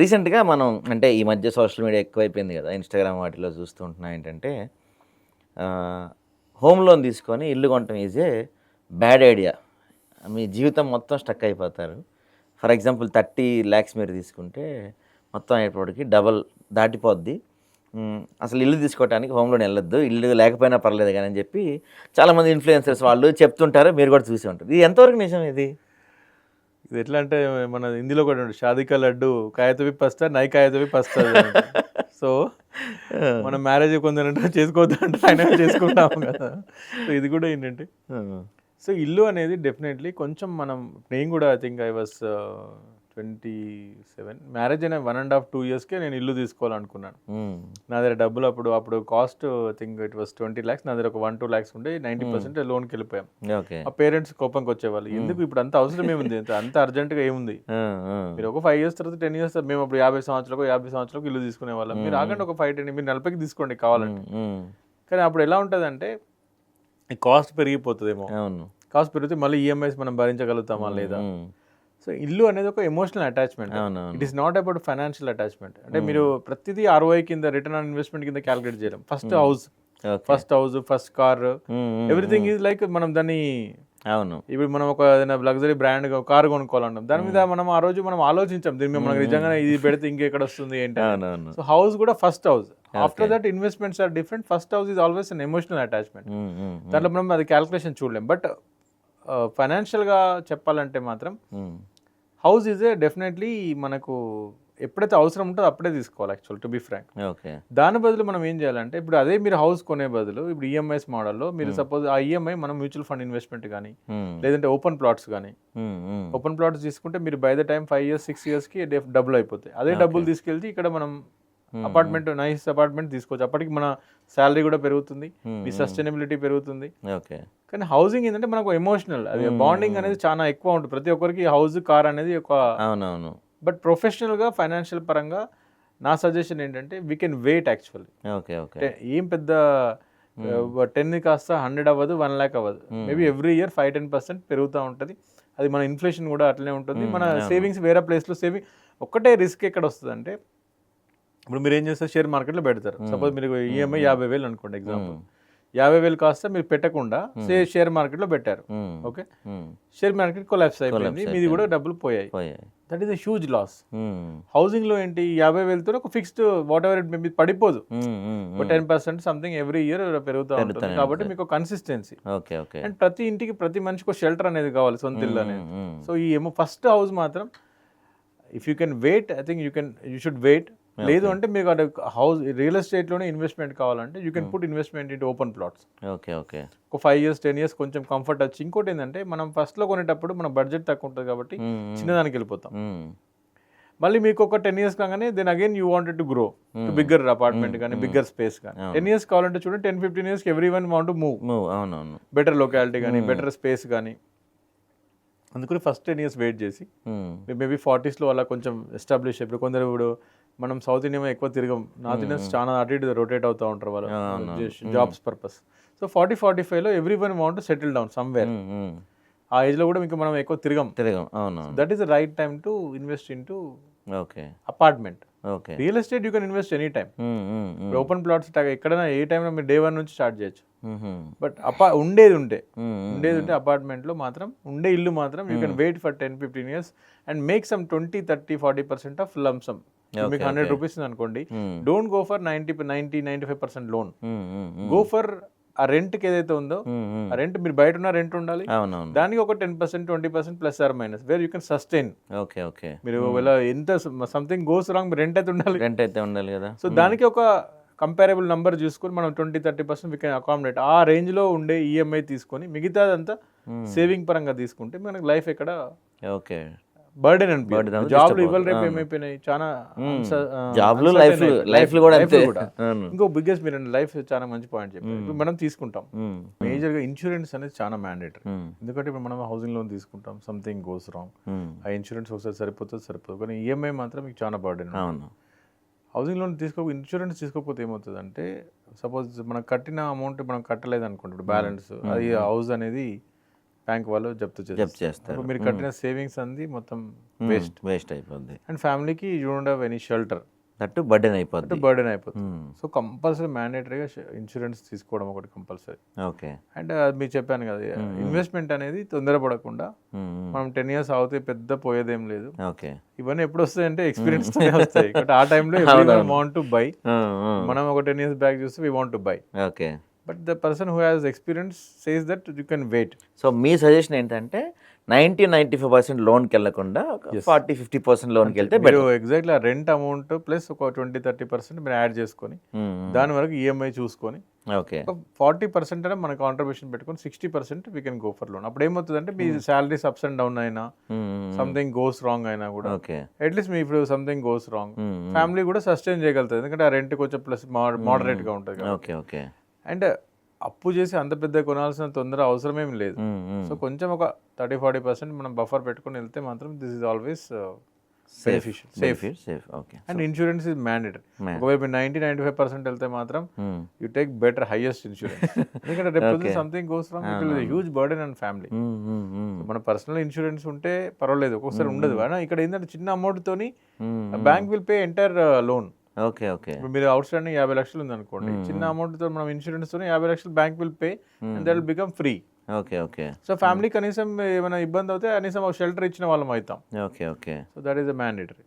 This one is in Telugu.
రీసెంట్గా మనం అంటే ఈ మధ్య సోషల్ మీడియా ఎక్కువైపోయింది కదా. ఇన్స్టాగ్రామ్ వాటిలో చూస్తుంటున్నా ఏంటంటే హోమ్ లోన్ తీసుకొని ఇల్లు కొనటం ఈజే బ్యాడ్ ఐడియా. మీ జీవితం మొత్తం స్టక్ అయిపోతారు. ఫర్ ఎగ్జాంపుల్ థర్టీ ల్యాక్స్ మీరు తీసుకుంటే మొత్తం అయ్యేటప్పటికి డబల్ దాటిపోద్ది. అసలు ఇల్లు తీసుకోవడానికి హోమ్ లోన్ వెళ్ళొద్దు ఇల్లు లేకపోయినా పర్లేదు కానీ అని చెప్పి చాలామంది ఇన్ఫ్లుయెన్సర్స్ వాళ్ళు చెప్తుంటారు మీరు కూడా చూసి ఉంటారు. ఇది ఎంతవరకు నిజం ఇది? ఇది ఎట్లా అంటే మన హిందీలో కూడా ఉంటుంది షాదికా లడ్డు కాయతవి పస్తా నై కాయతవి పస్తా సో మన మ్యారేజ్ కొందరంటే చేసుకోవద్దు అంటే ఆయన చేసుకుంటాము కదా. సో ఇది కూడా ఏంటంటే సో ఇల్లు అనేది డెఫినెట్లీ కొంచెం మనం నేను కూడా I think I was twenty seven. Marriage అయిన వన్ అండ్ హాఫ్ టూ ఇయర్స్కే నేను ఇల్లు తీసుకోవాలనుకున్నాను. మ్, నా దగ్గర డబ్బులు అప్పుడు అప్పుడు cost I think it was twenty lakhs నా దగ్గర ఒక వన్ టూ ల్యాక్స్ ఉండే నైంటీ పర్సెంట్ లోన్కి వెళ్ళిపోయాం. ఆ పేరెంట్స్ కోపంకి వచ్చేవాళ్ళు. ఎందుకు ఇప్పుడు అంత అవసరం ఏముంది? అంత- అర్జెంట్గా ఏముంది? ఆ. మీరు ఒక ఫైవ్ ఇయర్స్ తర్వాత టెన్ ఇయర్స్ మేము అప్పుడు యాభై సంవత్సరాలకు యాభై సంవత్సరాలకు ఇల్లు తీసుకునే వాళ్ళం మీరు ఆగండి ఒక ఫైవ్ టెన్ మీరు నలభైకి తీసుకోండి కావాలంటే. కానీ అప్పుడు ఎలా ఉంటుందంటే ఈ కాస్ట్ పెరిగిపోతుందేమో. కాస్ట్ పెరిగితే మళ్ళీ ఈఎంఐస్ మనం భరించగలుగుతామా లేదా? సో ఇల్లు అనేది ఒక emotional attachment it is not about financial attachment అంటే మీరు ప్రతిదీ ఆర్ఓఐ కింద రిటర్న్ ఆన్ ఇన్వెస్ట్మెంట్ కింద క్యాలిక్యులేట్ చేయలేం. First house first house first car everything is like మనం దాన్ని అవును. ఇప్పుడు మనం ఒక లగ్జరీ బ్రాండ్ కార్ కొనుక్కోవాలంటాం దాని మీద మనం ఆ రోజు మనం ఆలోచించాం. దీని మీద మనకు నిజంగా ఇది పెడితే ఇంకెక్కడ వస్తుంది ఏంటి సో హౌస్ కూడా first house after that investments are different first house is always an emotional attachment దాంట్లో మనం అది క్యాలిక్యులేషన్ చూడలేం. బట్ ఫైనాన్షియల్గా చెప్పాలంటే మాత్రం హౌస్ ఈజ్ డెఫినెట్లీ మనకు ఎప్పుడైతే అవసరం ఉంటుందో అప్పుడే తీసుకోవాలి actual to be frank okay. దాని బదులు మనం ఏం చేయాలంటే ఇప్పుడు అదే మీరు హౌస్ కొనే బదులు ఇప్పుడు ఈఎంఐస్ మోడల్లో మీరు సపోజ్ ఆ ఈఎంఐ మనం మ్యూచువల్ ఫండ్ ఇన్వెస్ట్మెంట్ కానీ మ్, లేదంటే ఓపెన్ ప్లాట్స్ కానీ మ్, ఓపెన్ ప్లాట్స్ తీసుకుంటే మీరు by the time five years six ఇయర్స్కి డబ్బులు అయిపోతాయి. అదే డబ్బులు తీసుకెళ్తే ఇక్కడ మనం అపార్ట్మెంట్ నైస్ అపార్ట్మెంట్ తీసుకోవచ్చు. అప్పటికి మన శాలరీ కూడా పెరుగుతుంది. మీ సస్టైనబిలిటీ పెరుగుతుంది. ఓకే కానీ హౌసింగ్ ఏంటంటే మనకు ఎమోషనల్ అది బాండింగ్ అనేది చాలా ఎక్కువ ఉంటుంది. ప్రతి ఒక్కరికి హౌస్ కార్ అనేది ఒక అవునవును. బట్ ప్రొఫెషనల్గా ఫైనాన్షియల్ పరంగా నా సజెషన్ ఏంటంటే we can wait actually okay okay ఏం పెద్ద టెన్ కాస్త హండ్రెడ్ అవ్వదు వన్ ల్యాక్ అవ్వదు. Maybe every year five ten percent పెరుగుతూ ఉంటుంది. అది మన ఇన్ఫ్లేషన్ కూడా అట్లనే ఉంటుంది. మన సేవింగ్స్ వేరే ప్లేస్లో సేవింగ్ ఒక్కటే రిస్క్ ఎక్కడ వస్తుంది అంటే ఇప్పుడు మీరు ఏం చేస్తారు? షేర్ మార్కెట్లో పెడతారు. సపోజ్ మీరు ఈఎంఐ యాభై వేలు అనుకోండి ఎగ్జాంపుల్ యాభై వేలు కాస్త మీరు పెట్టకుండా షేర్ మార్కెట్లో పెట్టారు. Hmm, okay? Share market collapse అయిపోయింది. మీది కూడా డబ్బులు పోయాయి. That is a huge loss హౌసింగ్లో ఏంటి? యాభై వేలతో ఒక ఫిక్స్డ్ వాట్ ఎవర్ ఇట్ పడిపోదు. మ్, ఒక ten percent something every year పెరుగుతూ ఉంటుంది. కాబట్టి మీకు కన్సిస్టెన్సీ ఓకే ఓకే. అండ్ ప్రతి ఇంటికి ప్రతి మనిషికి ఒక షెల్టర్ అనేది కావాలి సొంత ఇల్లు అనేది. సో ఈ ఏమో ఫస్ట్ హౌస్ మాత్రం if you can wait I think you can you should wait లేదు అంటే మీకు అటు హౌస్ రియల్ ఎస్టేట్లోనే ఇన్వెస్ట్మెంట్ కావాలంటే you can put investment into open plots. Okay okay ఒక ఫైవ్ ఇయర్స్ టెన్ ఇయర్స్ కొంచెం కంఫర్ట్ వచ్చి ఇంకోటి ఏంటంటే మనం ఫస్ట్లో కొనేటప్పుడు మన బడ్జెట్ తక్కువ ఉంటుంది కాబట్టి మ్, మ్, చిన్నదానికి వెళ్ళిపోతాం. మళ్ళీ మీకు ఒక టెన్ ఇయర్స్ కాగానే then again you wanted to grow bigger apartment కానీ బిగ్గర్ స్పేస్ కానీ టెన్ ఇయర్స్ కావాలంటే చూడండి టెన్ ఫిఫ్టీన్ ఇయర్స్కి every one want move move అవునవును. బెటర్ లొకాలిటీ కానీ బెటర్ స్పేస్ కానీ అందుకని ఫస్ట్ టెన్ ఇయర్స్ వెయిట్ చేసి మేబీ ఫార్టీస్లో అలా కొంచెం ఎస్టాబ్లిష్ ఇప్పుడు కొందరు ఇప్పుడు మనం సౌత్ ఇండియా ఎక్కువ తిరగం. నార్త్ ఇండియన్స్ చాలా అటు ఇటు రొటేట్ అవుతూ ఉంటారు వాళ్ళు. Jobs purpose so forty forty ఫైవ్లో every one want settle down somewhere ఆ ఏజ్లో కూడా ఇంకా మనం ఎక్కువ తిరగం. తిరగం. అవునవును that is the right time to invest in to okay. Apartment okay. Real estate you can invest any time open plots ఎక్కడైనా ఏ టైంలో మీరు డే వన్ నుంచి స్టార్ట్ చేయొచ్చు. బట్ అపా ఉండేది ఉంటే. ఉండేది ఉంటే అపార్ట్మెంట్లో మాత్రం ఉండే ఇల్లు మాత్రం you can wait for ten fifteen years and make some twenty thirty forty percent of lump sum మీకు హండ్రెడ్ రూపీస్ అనుకోండి Hmm. Don't go for ninety ninety ninety five percent loan go for ఆ రెంట్కి ఏదైతే ఉందో మ్, మ్, ఆ రెంట్ మీరు బయట ఉన్న రెంట్ ఉండాలి. దానికి ఒక ten percent twenty percent plus or minus where you can sustain okay okay మీరు ఒకవేళ ఎంత సంథింగ్ గోస్ రాంగ్ మీరు రెంట్ అయితే ఉండాలి. రెంట్ అయితే ఉండాలి కదా. సో దానికి ఒక కంపారబుల్ నంబర్ చూసుకొని మనం twenty thirty percent we can accommodate ఆ రేంజ్లో ఉండే ఈఎంఐ తీసుకొని మిగతాదంతా సేవింగ్ పరంగా తీసుకుంటే మనకి లైఫ్ ఎక్కడ ఓకే బర్డెన్ అనేది జాబ్లు ఇవాళ రేపు. ఏమైపోయినాయి చాలా జాబ్లు లైఫ్ లైఫ్ కూడా ఇంకో బిగ్గెస్ట్ మీరు లైఫ్ చాలా మంచి పాయింట్ చెప్పారు. మనం తీసుకుంటాం. మ్, మేజర్గా ఇన్సూరెన్స్ అనేది చాలా మ్యాండేటరీ ఎందుకంటే ఇప్పుడు మనం హౌసింగ్ లోన్ తీసుకుంటాం సంథింగ్ గోస్ రాంగ్ ఆ ఇన్సూరెన్స్ ఒకసారి సరిపోతుంది సరిపోతుంది కానీ ఈఎంఐ మాత్రం మీకు చాలా బర్డెన్ అవును. హౌసింగ్ లోన్ తీసుకో ఇన్సూరెన్స్ తీసుకోకపోతే ఏమవుతుంది అంటే సపోజ్ మనం కట్టిన అమౌంట్ మనం కట్టలేదు అనుకోండి ఇప్పుడు బ్యాలెన్స్ అది హౌస్ అనేది బ్యాంక్ వాళ్ళు జప్తు జప్తు చేస్తారు. మీరు కట్టిన సేవింగ్స్ అంది మొత్తం వేస్ట్. వేస్ట్ అయిపోద్ది. అండ్ ఫ్యామిలీకి you don't have any shelter. That burden అయిపోద్ది. బర్డెన్ అయిపోతుంది. సో కంపల్సరీ మ్యాండేటరీగా ఇన్సూరెన్స్ తీసుకోవడం ఒకటి కంపల్సరీ. ఓకే. అండ్ మీకు చెప్పాను కదా ఇన్వెస్ట్మెంట్ అనేది తొందరపడకుండా. మనం టెన్ ఇయర్స్ అవుతే పెద్ద పోయేదేం లేదు. ఓకే. ఇవన్నీ ఎప్పుడు వస్తాయంటే ఎక్స్పీరియన్స్ వస్తాయి. బట్ ఆ టైంలో వాంట్ టు బై మనం ఒక టెన్ ఇయర్స్ బ్యాక్ చూస్తే we want to buy okay. But the person who has experience says that you can wait so me suggestion ఏంటంటే నైంటీ నైంటీ ఫైవ్ పర్సెంట్ లోన్కి వెళ్ళకుండా ఫార్టీ ఫిఫ్టీ పర్సెంట్ లోన్కి వెళ్తే మీరు ఎగ్జాక్ట్లీ ఆ రెంట్ అమౌంట్ ప్లస్ ఒక ట్వంటీ థర్టీ పర్సెంట్ మీరు యాడ్ చేసుకొని దాని వరకు ఈఎంఐ చూసుకొని ఓకే ఫార్టీ పర్సెంట్ అయినా మన కాంట్రిబ్యూషన్ పెట్టుకొని sixty percent we can go for loan అప్పుడు ఏమవుతుందంటే మీ శాలరీస్ అప్స్ అండ్ డౌన్ అయినా సంథింగ్ గోస్ రాంగ్ అయినా కూడా ఓకే అట్లీస్ట్ మీ ఇప్పుడు సంథింగ్ గోస్ రాంగ్ ఫ్యామిలీ కూడా సస్టైన్ చేయగలుగుతుంది. ఎందుకంటే ఆ రెంట్ కొంచెం ప్లస్ మోడరేట్గా ఉంటుంది ఓకే ఓకే అండ్ అప్పు చేసి అంత పెద్ద కొనాల్సిన తొందర అవసరమేం లేదు. సో కొంచెం ఒక థర్టీ ఫార్టీ పర్సెంట్ మనం బఫర్ పెట్టుకొని వెళ్తే మాత్రం this is always safe safe safe okay and insurance is mandatory ఒకవేళ నైన్టీ నైన్టీ ఫైవ్ పర్సెంట్ వెళ్తే మాత్రం you take better highest insurance ఎందుకంటే రేపు something goes wrong it huge burden and family మన పర్సనల్ ఇన్సూరెన్స్ ఉంటే పర్వాలేదు ఒక్కొక్కసారి ఉండదు. కానీ ఇక్కడ ఏంటంటే చిన్న అమౌంట్ తోని bank will pay entire loan okay okay. మీరు అవుట్ స్టాండింగ్ యాభై లక్షలు ఉంది అనుకోండి చిన్న అమౌంట్తో మనం ఇన్సూరెన్స్తో యాభై లక్షలు bank will pay and that will become free okay okay. So family కనీసం ఏమైనా ఇబ్బంది అవుతే కనీసం షెల్టర్ ఇచ్చిన వాళ్ళం అవుతాం. Okay okay. So that is a mandatory